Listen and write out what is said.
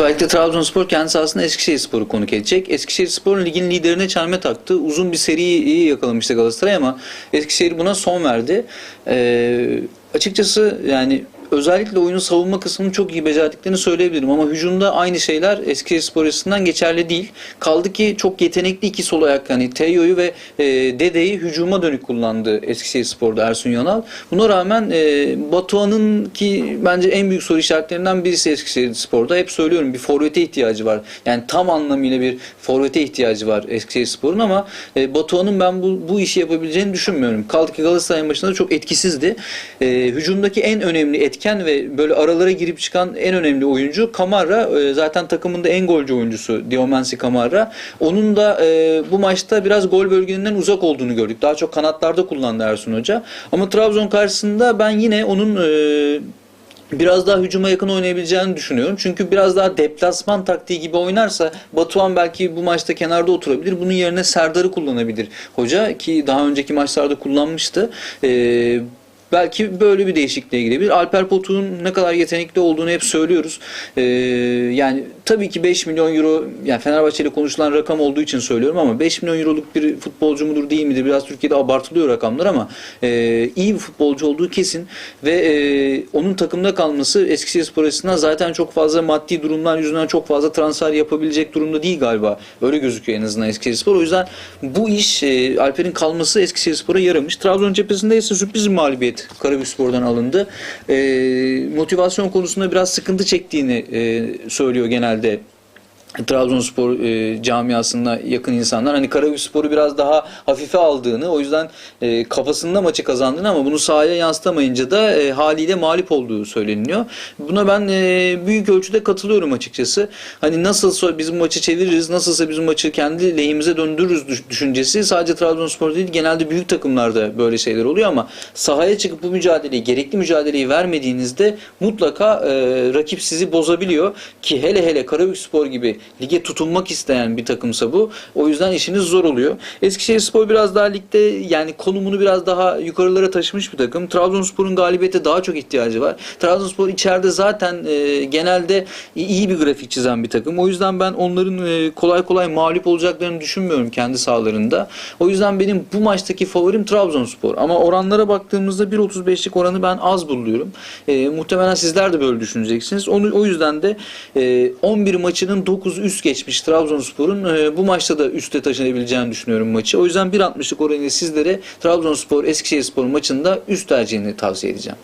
Süper Trabzonspor kendi sahasında Eskişehirspor'u konuk edecek. Eskişehirspor ligin liderine çelme taktı. Uzun bir seriyi iyi yakalamıştı Galatasaray ama Eskişehir buna son verdi. Ee, açıkçası yani özellikle oyunun savunma kısmını çok iyi becerdiklerini söyleyebilirim ama hücumda aynı şeyler Eskişehirspor açısından geçerli değil. Kaldı ki çok yetenekli iki sol ayak yani Teyo'yu ve e, Dede'yi hücuma dönük kullandı Eskişehirspor'da Ersun Yanal. Buna rağmen e, Batuhan'ın ki bence en büyük soru işaretlerinden birisi Eskişehirspor'da. Hep söylüyorum bir forvete ihtiyacı var. Yani tam anlamıyla bir forvete ihtiyacı var Eskişehirspor'un ama e, Batuhan'ın ben bu, bu işi yapabileceğini düşünmüyorum. Kaldı ki Galatasaray'ın başında çok etkisizdi. E, hücumdaki en önemli etken ve böyle aralara girip çıkan en önemli oyuncu Kamara. E, zaten takımın da en golcü oyuncusu Diomansi Kamara. Onun da e, bu maçta biraz gol bölgelerinden uzak olduğunu gördük. Daha çok kanatlarda kullandı Ersun Hoca. Ama Trabzon karşısında ben yine onun e, biraz daha hücuma yakın oynayabileceğini düşünüyorum. Çünkü biraz daha deplasman taktiği gibi oynarsa Batuhan belki bu maçta kenarda oturabilir. Bunun yerine Serdar'ı kullanabilir hoca ki daha önceki maçlarda kullanmıştı. Ee, Belki böyle bir değişikliğe gidebilir. Alper Potuk'un ne kadar yetenekli olduğunu hep söylüyoruz. Ee, yani tabii ki 5 milyon euro yani Fenerbahçe ile konuşulan rakam olduğu için söylüyorum ama 5 milyon euroluk bir futbolcu mudur değil midir? Biraz Türkiye'de abartılıyor rakamlar ama e, iyi bir futbolcu olduğu kesin ve e, onun takımda kalması Eskişehirspor açısından zaten çok fazla maddi durumlar yüzünden çok fazla transfer yapabilecek durumda değil galiba. Öyle gözüküyor en azından Eskişehirspor. O yüzden bu iş e, Alper'in kalması Eskişehirspor'a yaramış. Trabzon cephesinde ise sürpriz bir Karabükspor'dan alındı. E, motivasyon konusunda biraz sıkıntı çektiğini e, söylüyor genelde Trabzonspor e, camiasına yakın insanlar hani Karabükspor'u biraz daha hafife aldığını o yüzden e, kafasında maçı kazandığını ama bunu sahaya yansıtamayınca da e, haliyle mağlup olduğu söyleniyor. Buna ben e, büyük ölçüde katılıyorum açıkçası. Hani nasılsa biz bu maçı çeviririz, nasılsa biz bu maçı kendi lehimize döndürürüz düş- düşüncesi sadece Trabzonspor değil genelde büyük takımlarda böyle şeyler oluyor ama sahaya çıkıp bu mücadeleyi, gerekli mücadeleyi vermediğinizde mutlaka e, rakip sizi bozabiliyor ki hele hele Karabükspor gibi lige tutunmak isteyen bir takımsa bu. O yüzden işiniz zor oluyor. Eskişehirspor biraz daha ligde yani konumunu biraz daha yukarılara taşımış bir takım. Trabzonspor'un galibiyete daha çok ihtiyacı var. Trabzonspor içeride zaten e, genelde iyi bir grafik çizen bir takım. O yüzden ben onların e, kolay kolay mağlup olacaklarını düşünmüyorum kendi sahalarında. O yüzden benim bu maçtaki favorim Trabzonspor. Ama oranlara baktığımızda 1.35'lik oranı ben az buluyorum. E, muhtemelen sizler de böyle düşüneceksiniz. Onu, o yüzden de e, 11 maçının 9 üst geçmiş Trabzonspor'un e, bu maçta da üste taşınabileceğini düşünüyorum maçı. O yüzden 1.60'lık oranıyla sizlere Trabzonspor Eskişehirspor maçında üst tercihini tavsiye edeceğim.